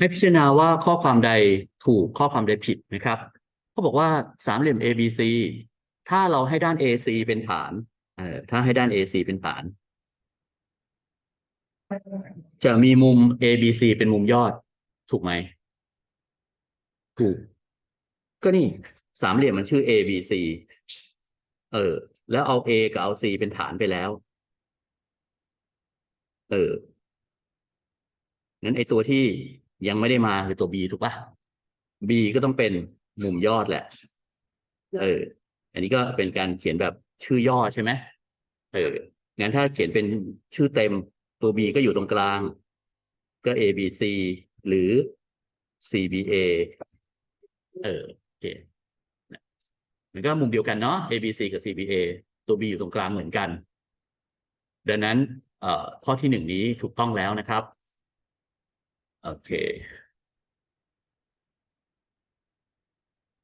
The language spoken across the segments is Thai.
ให้พิจารณาว่าข้อความใดถูกข้อความใดผิดนะครับเขาบอกว่าสามเหลี่ยม ABC ถ้าเราให้ด้าน AC เป็นฐานเอ่อถ้าให้ด้าน AC เป็นฐาน จะมีมุม ABC เป็นมุมยอด ถูกไหม ถูก ก็นี่ สามเหลี่ยมมันชื่อ ABC เออ แล้วเอา A กับเอา C เป็นฐานไปแล้ว เอองั้นไอตัวที่ ยังไม่ได้มาคือตัว B ถูกปะ B ก็ต้องเป็นมุมยอดแหละ เออ อันนี้ก็เป็นการเขียนแบบชื่อย่อใช่ไหมเออ งั้นถ้าเขียนเป็นชื่อเต็มตัว B ก็อยู่ตรงกลาง ก็ A B C หรือ C B A เออโอเคนะมันก็มุมเดียวกันเนาะ A B C กับ C B A ตัว B อยู่ตรงกลางเหมือนกัน ดังนั้นเอ่อข้อที่หนึ่งนี้ถูกต้องแล้วนะครับ โอเค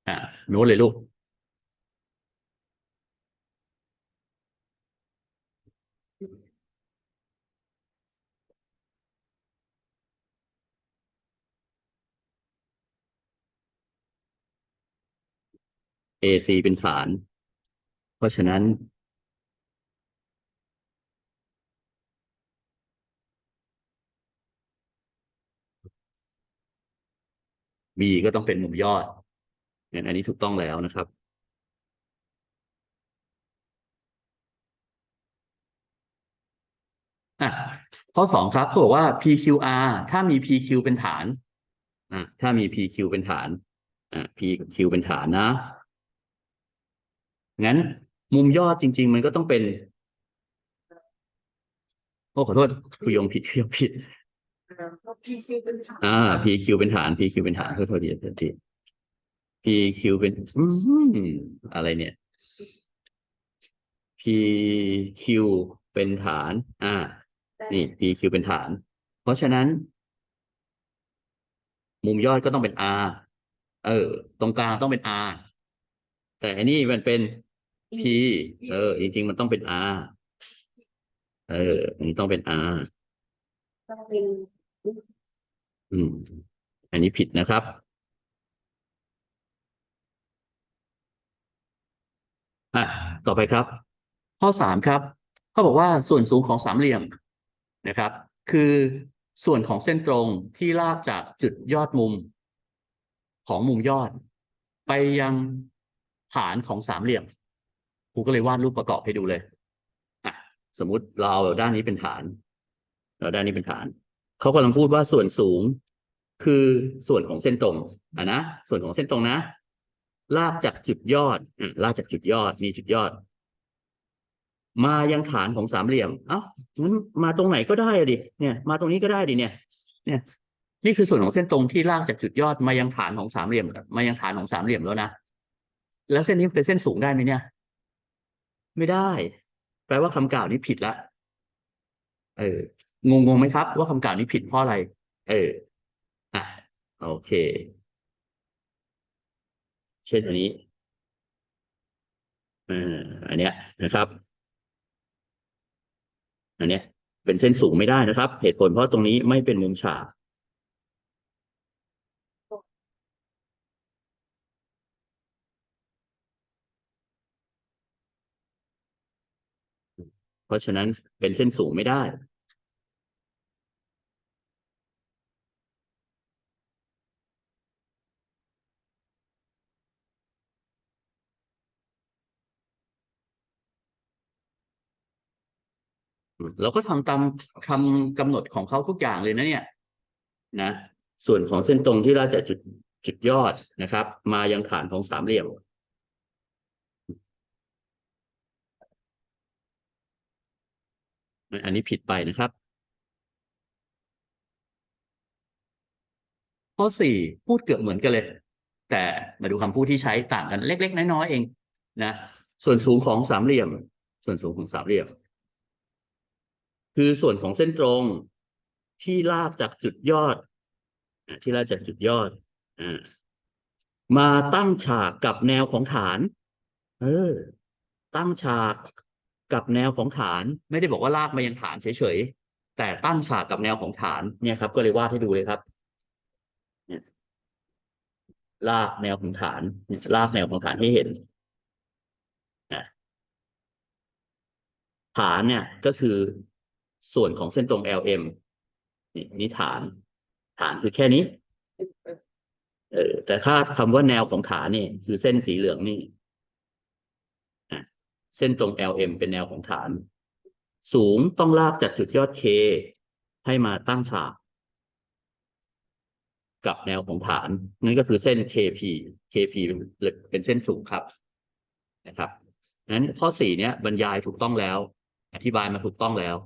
อะโน้ตเลยลูก AC เป็นฐาน เพราะฉะนั้น B ก็ต้องเป็นมุมยอดงั้นอันนี้ถูกต้องแล้วนะครับ อะข้อสองครับเขาบอกว่า PQR ถ้ามี PQ เป็นฐานอะถ้ามี PQ เป็นฐานอะ PQ เป็นฐานนะงั้นมุมยอดจริง ๆ มันก็ต้องเป็น โอ้ขอโทษคุยงผิดคุยงผิด อ่า PQ เป็นฐาน PQ เป็นฐานขอโทษทีขอโทษที PQ เป็นอืมอะไรเนี่ย PQ เป็นฐาน อ่า นี่ PQ เป็นฐาน เพราะฉะนั้น มุมยอดก็ต้องเป็น R เออ ตรงกลางต้องเป็น R แต่อันนี้มันเป็น P เออ จริง ๆ มันต้องเป็น R เออ อันนี้ต้องเป็น R ต้องเป็น อืม อันนี้ผิดนะครับ อะ ต่อไปครับ ข้อสามครับ เขาบอกว่าส่วนสูงของสามเหลี่ยมนะครับ คือส่วนของเส้นตรงที่ลากจากจุดยอดมุม ของมุมยอด ไปยังฐานของสามเหลี่ยมครูก็เลยวาดรูปประกอบให้ดูเลย อะ สมมุติเราเอาด้านนี้เป็นฐานเราด้านนี้เป็นฐาน เขากำลังพูดว่าส่วนสูง คือส่วนของเส้นตรงอะนะส่วนของเส้นตรงนะลากจากจุดยอดอะลากจากจุดยอดมีจุดยอด มายังฐานของสามเหลี่ยม เอ้างั้นมาตรงไหนก็ได้อะดิ เนี่ย มาตรงนี้ก็ได้ดิเนี่ย เนี่ย นี่คือส่วนของเส้นตรงที่ลากจากจุดยอดมายังฐานของสามเหลี่ยม มายังฐานของสามเหลี่ยมแล้วนะ แล้วเส้นนี้เป็นเส้นสูงได้ไหมเนี่ย ไม่ได้ แปลว่าคำกล่าวนี้ผิดละ เออ งงงไหมครับ ว่าคำกล่าวนี้ผิดเพราะอะไร เอออะโอเค เช่นอันนี้อ่าอันเนี้ยนะครับอันเนี้ยเป็นเส้นสูงไม่ได้นะครับ เหตุผลเพราะตรงนี้ไม่เป็นมุมฉากเพราะฉะนั้นเป็นเส้นสูงไม่ได้ เราก็ทำตามคำกำหนดของเขาทุกอย่างเลยนะเนี่ยนะ ส่วนของเส้นตรงที่ลาจากจุดจุดยอดนะครับ มายังฐานของสามเหลี่ยมอันนี้ผิดไปนะครับ ข้อสี่พูดเกือบเหมือนกันเลย แต่มาดูคำพูดที่ใช้ต่างกันเล็ก ๆ น้อยๆเองนะ ส่วนสูงของสามเหลี่ยม ส่วนสูงของสามเหลี่ยม คือส่วนของเส้นตรงที่ลากจากจุดยอดที่ลากจากจุดยอดอมาตั้งฉากกับแนวของฐาน เออ ตั้งฉากกับแนวของฐาน ไม่ได้บอกว่าลากมายังฐานเฉยๆแต่ตั้งฉากกับแนวของฐานเนี่ยครับ ก็เลยวาดให้ดูเลยครับลากแนวของฐานลากแนวของฐานให้เห็นฐานเนี่ยก็คือ ส่วนของเส้นตรง LM นี่ฐาน ฐานคือแค่นี้ เออ แต่ถ้าคำว่าแนวของฐานนี่คือเส้นสีเหลืองนี่เส้นตรง LM เป็นแนวของฐาน สูงต้องลากจากจุดยอด K ให้มาตั้งฉากกับแนวของฐาน นั่นก็คือเส้น KP KP เป็นเป็นเส้นสูงครับนะครับนั้นข้อสี่เนี้ยบรรยายถูกต้องแล้ว อธิบายมาถูกต้องแล้ว